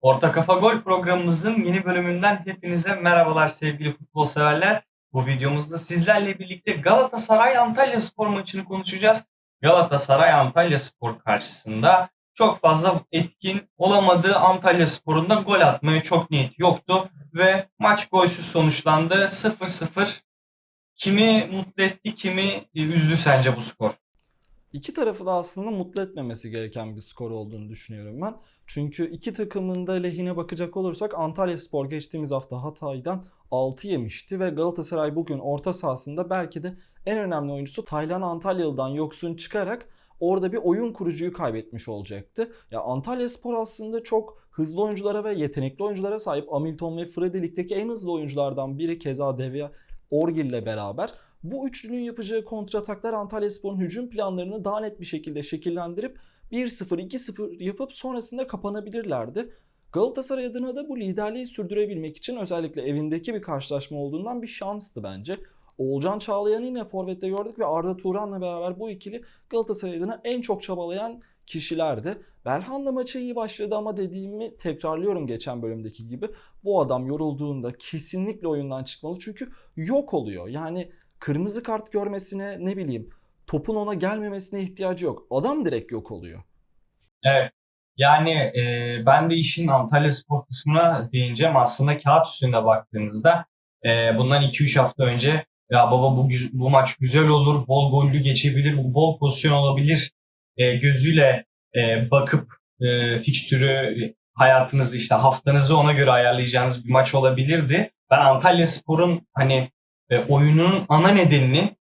Orta Kafa Gol programımızın yeni bölümünden hepinize merhabalar sevgili futbol severler. Bu videomuzda sizlerle birlikte Galatasaray Antalya Spor maçını konuşacağız. Galatasaray Antalya Spor karşısında çok fazla etkin olamadığı Antalya Spor'un da gol atmaya çok niyeti yoktu ve maç golsüz sonuçlandı. 0-0. Kimi mutlu etti, kimi üzdü sence bu skor? İki tarafı da aslında mutlu etmemesi gereken bir skor olduğunu düşünüyorum ben. Çünkü iki takımın da lehine bakacak olursak Antalyaspor geçtiğimiz hafta Hatay'dan 6 yemişti ve Galatasaray bugün orta sahasında belki de en önemli oyuncusu Taylan Antalyalı'dan yoksun çıkarak orada bir oyun kurucuyu kaybetmiş olacaktı. Ya Antalyaspor aslında çok hızlı oyunculara ve yetenekli oyunculara sahip. Hamilton ve Freddy ligdeki en hızlı oyunculardan biri keza Devya Orgil ile beraber. Bu üçlünün yapacağı kontrataklar Antalyaspor'un hücum planlarını daha net bir şekilde şekillendirip 1-0, 2-0 yapıp sonrasında kapanabilirlerdi. Galatasaray adına da bu liderliği sürdürebilmek için özellikle evindeki bir karşılaşma olduğundan bir şanstı bence. Oğulcan Çağlayan'ı yine forvette gördük ve Arda Turan'la beraber bu ikili Galatasaray adına en çok çabalayan kişilerdi. Belhanda maçı iyi başladı ama dediğimi tekrarlıyorum geçen bölümdeki gibi. Bu adam yorulduğunda kesinlikle oyundan çıkmalı çünkü yok oluyor. Yani kırmızı kart görmesine ne bileyim topun ona gelmemesine ihtiyacı yok. Adam direkt yok oluyor. Evet. Yani e, ben de işin Antalya Spor kısmına değineceğim. Aslında kağıt üstünde baktığınızda e, bundan 2-3 hafta önce ya baba bu bu maç güzel olur, bol gollü geçebilir, bol pozisyon olabilir e, gözüyle e, bakıp e, fikstürü hayatınızı işte haftanızı ona göre ayarlayacağınız bir maç olabilirdi. Ben Antalya Spor'un hani e, oyunun ana nedeninin e,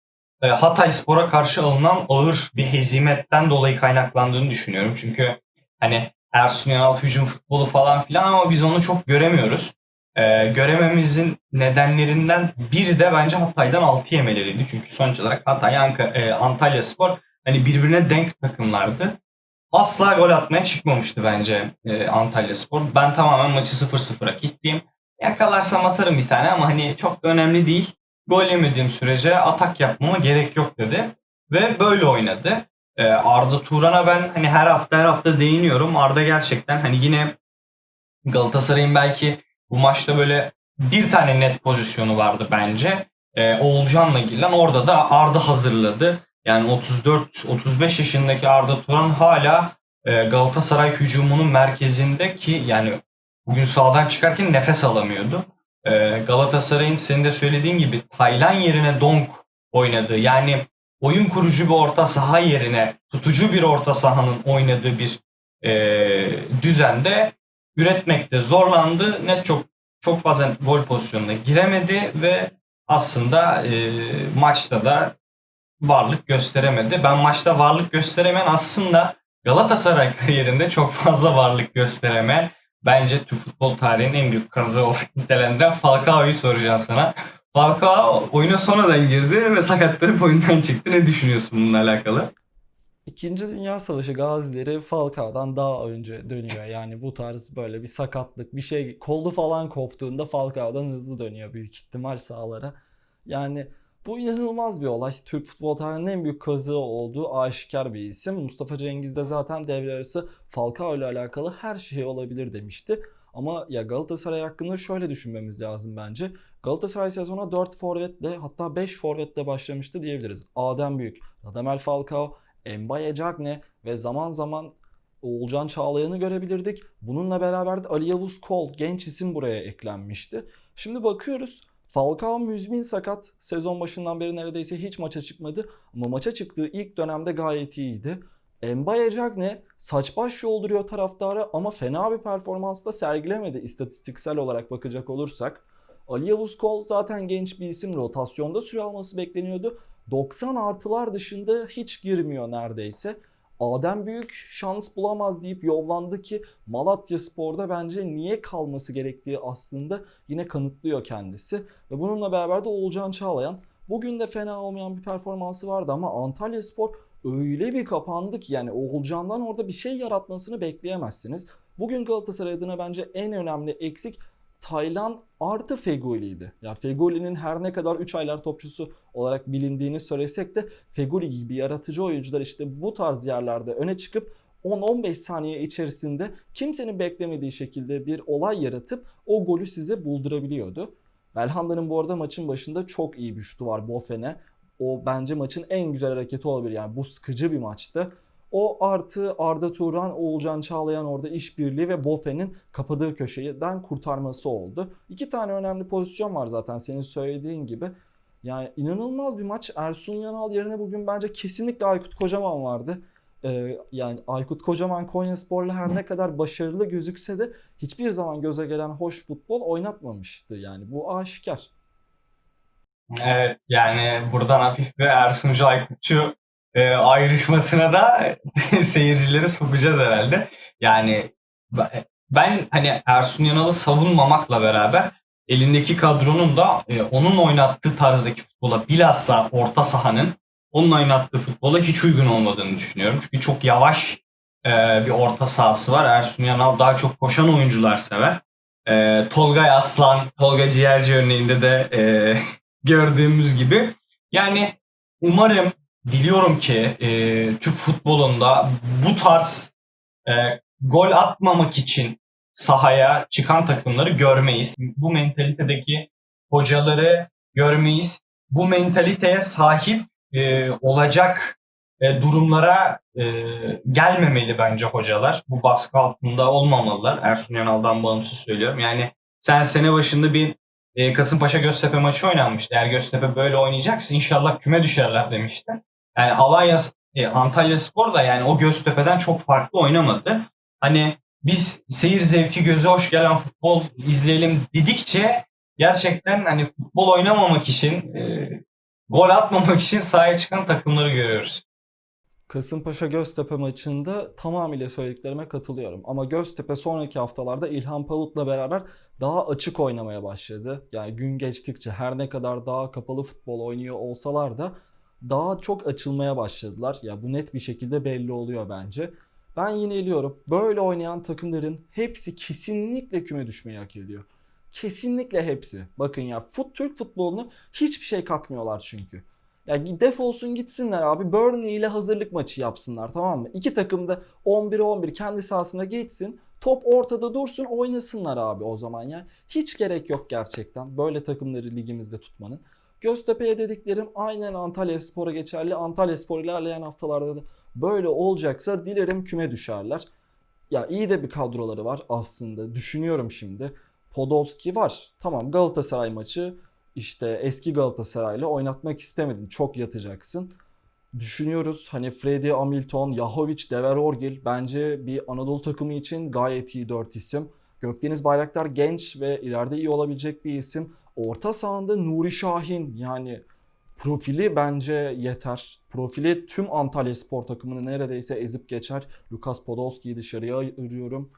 Hatay Spor'a karşı alınan ağır bir hezimetten dolayı kaynaklandığını düşünüyorum. Çünkü hani Ersun Yanal hücum futbolu falan filan ama biz onu çok göremiyoruz. E, görememizin nedenlerinden biri de bence Hatay'dan 6 yemeleriydi. Çünkü sonuç olarak Hatay, Anka- e, Antalya Spor hani birbirine denk takımlardı. Asla gol atmaya çıkmamıştı bence e, Antalya Spor. Ben tamamen maçı 0-0'a kilitleyeyim. Yakalarsam atarım bir tane ama hani çok da önemli değil. Gol yemediğim sürece atak yapmama gerek yok dedi. Ve böyle oynadı. Ee, Arda Turan'a ben hani her hafta her hafta değiniyorum. Arda gerçekten hani yine Galatasaray'ın belki bu maçta böyle bir tane net pozisyonu vardı bence. Ee, Oğulcan'la girilen orada da Arda hazırladı. Yani 34-35 yaşındaki Arda Turan hala e, Galatasaray hücumunun merkezinde ki yani bugün sağdan çıkarken nefes alamıyordu. Ee, Galatasaray'ın senin de söylediğin gibi Taylan yerine Donk oynadığı yani oyun kurucu bir orta saha yerine tutucu bir orta sahanın oynadığı bir e, düzende üretmekte zorlandı. Net çok çok fazla gol pozisyonuna giremedi ve aslında e, maçta da varlık gösteremedi. Ben maçta varlık gösteremeyen aslında Galatasaray kariyerinde çok fazla varlık gösteremeyen bence Türk futbol tarihinin en büyük kazığı olarak nitelendiren Falcao'yu soracağım sana. Falcao oyuna sonradan girdi ve sakatlanıp oyundan çıktı. Ne düşünüyorsun bununla alakalı? İkinci Dünya Savaşı gazileri Falcao'dan daha önce dönüyor. Yani bu tarz böyle bir sakatlık, bir şey kolu falan koptuğunda Falcao'dan hızlı dönüyor büyük ihtimal sahalara. Yani bu inanılmaz bir olay. Türk futbol tarihinin en büyük kazığı olduğu aşikar bir isim. Mustafa Cengiz de zaten devre arası Falcao ile alakalı her şey olabilir demişti. Ama ya Galatasaray hakkında şöyle düşünmemiz lazım bence. Galatasaray sezona 4 forvetle hatta 5 forvetle başlamıştı diyebiliriz. Adem Büyük, Radamel Falcao, Mbaye Cagne ve zaman zaman Oğulcan Çağlayan'ı görebilirdik. Bununla beraber de Ali Yavuz Kol genç isim buraya eklenmişti. Şimdi bakıyoruz Falcao müzmin sakat. Sezon başından beri neredeyse hiç maça çıkmadı. Ama maça çıktığı ilk dönemde gayet iyiydi. Mbaye Cagne saç baş yolduruyor taraftarı ama fena bir performans da sergilemedi istatistiksel olarak bakacak olursak. Ali Yavuz Kol zaten genç bir isim rotasyonda süre alması bekleniyordu. 90 artılar dışında hiç girmiyor neredeyse. Adem Büyük şans bulamaz deyip yollandı ki Malatya Spor'da bence niye kalması gerektiği aslında yine kanıtlıyor kendisi. Ve bununla beraber de Oğulcan Çağlayan bugün de fena olmayan bir performansı vardı ama Antalya Spor öyle bir kapandı ki yani Oğulcan'dan orada bir şey yaratmasını bekleyemezsiniz. Bugün Galatasaray adına bence en önemli eksik Taylan artı Fegoli'ydi. Ya Fegoli'nin her ne kadar 3 aylar topçusu olarak bilindiğini söylesek de Fegoli gibi yaratıcı oyuncular işte bu tarz yerlerde öne çıkıp 10-15 saniye içerisinde kimsenin beklemediği şekilde bir olay yaratıp o golü size buldurabiliyordu. Belhanda'nın bu arada maçın başında çok iyi bir şutu var Bofen'e. O bence maçın en güzel hareketi olabilir. Yani bu sıkıcı bir maçtı. O artı Arda Turan, Oğulcan Çağlayan orada işbirliği ve Bofe'nin kapadığı köşeden kurtarması oldu. İki tane önemli pozisyon var zaten senin söylediğin gibi. Yani inanılmaz bir maç. Ersun Yanal yerine bugün bence kesinlikle Aykut Kocaman vardı. Ee, yani Aykut Kocaman Konyaspor'la her ne kadar başarılı gözükse de hiçbir zaman göze gelen hoş futbol oynatmamıştı. Yani bu aşikar. Evet yani buradan hafif bir Ersuncu Aykutçu e, ayrışmasına da seyircileri sokacağız herhalde. Yani ben- hani Ersun Yanal'ı savunmamakla beraber elindeki kadronun da e, onun oynattığı tarzdaki futbola bilhassa orta sahanın onun oynattığı futbola hiç uygun olmadığını düşünüyorum. Çünkü çok yavaş e, bir orta sahası var. Ersun Yanal daha çok koşan oyuncular sever. E, Tolga Aslan, Tolga Ciğerci örneğinde de e, gördüğümüz gibi. Yani umarım, diliyorum ki e, Türk futbolunda bu tarz e, gol atmamak için sahaya çıkan takımları görmeyiz. Bu mentalitedeki hocaları görmeyiz. Bu mentaliteye sahip e, olacak e, durumlara e, gelmemeli bence hocalar. Bu baskı altında olmamalılar. Ersun Yanal'dan bağımsız söylüyorum. Yani sen sene başında bir e, Kasımpaşa Göztepe maçı oynanmıştı. Eğer Göztepe böyle oynayacaksa inşallah küme düşerler demişti. Yani Alanya, e, Antalya Spor da yani o Göztepe'den çok farklı oynamadı. Hani biz seyir zevki göze hoş gelen futbol izleyelim dedikçe gerçekten hani futbol oynamamak için e, gol atmamak için sahaya çıkan takımları görüyoruz. Kasımpaşa Göztepe maçında tamamıyla söylediklerime katılıyorum. Ama Göztepe sonraki haftalarda İlhan Palut'la beraber daha açık oynamaya başladı. Yani gün geçtikçe her ne kadar daha kapalı futbol oynuyor olsalar da daha çok açılmaya başladılar. Ya bu net bir şekilde belli oluyor bence. Ben yineliyorum. Böyle oynayan takımların hepsi kesinlikle küme düşmeyi hak ediyor. Kesinlikle hepsi. Bakın ya fut, Türk futbolunu hiçbir şey katmıyorlar çünkü. Ya defolsun gitsinler abi. Burnley ile hazırlık maçı yapsınlar tamam mı? İki takım da 11-11 kendi sahasına geçsin. Top ortada dursun oynasınlar abi o zaman ya. Hiç gerek yok gerçekten böyle takımları ligimizde tutmanın. Göztepe'ye dediklerim aynen Antalya Spor'a geçerli. Antalya Spor ilerleyen haftalarda da böyle olacaksa dilerim küme düşerler. Ya iyi de bir kadroları var aslında. Düşünüyorum şimdi. Podolski var. Tamam Galatasaray maçı işte eski Galatasaray'la oynatmak istemedin. Çok yatacaksın. Düşünüyoruz hani Freddy Hamilton, Yahovic, Deverorgil bence bir Anadolu takımı için gayet iyi dört isim. Gökdeniz Bayraktar genç ve ileride iyi olabilecek bir isim. Orta sahanda Nuri Şahin yani profili bence yeter. Profili tüm Antalya Spor takımını neredeyse ezip geçer. Lukas Podolski'yi dışarıya ayırıyorum.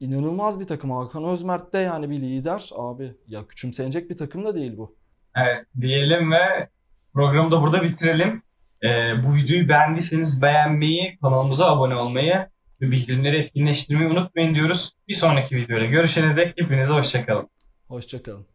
İnanılmaz bir takım. Hakan Özmert de yani bir lider. Abi ya küçümsenecek bir takım da değil bu. Evet diyelim ve programı da burada bitirelim. Ee, bu videoyu beğendiyseniz beğenmeyi, kanalımıza abone olmayı ve bildirimleri etkinleştirmeyi unutmayın diyoruz. Bir sonraki videoda görüşene dek hepinize hoşçakalın. Hoşçakalın.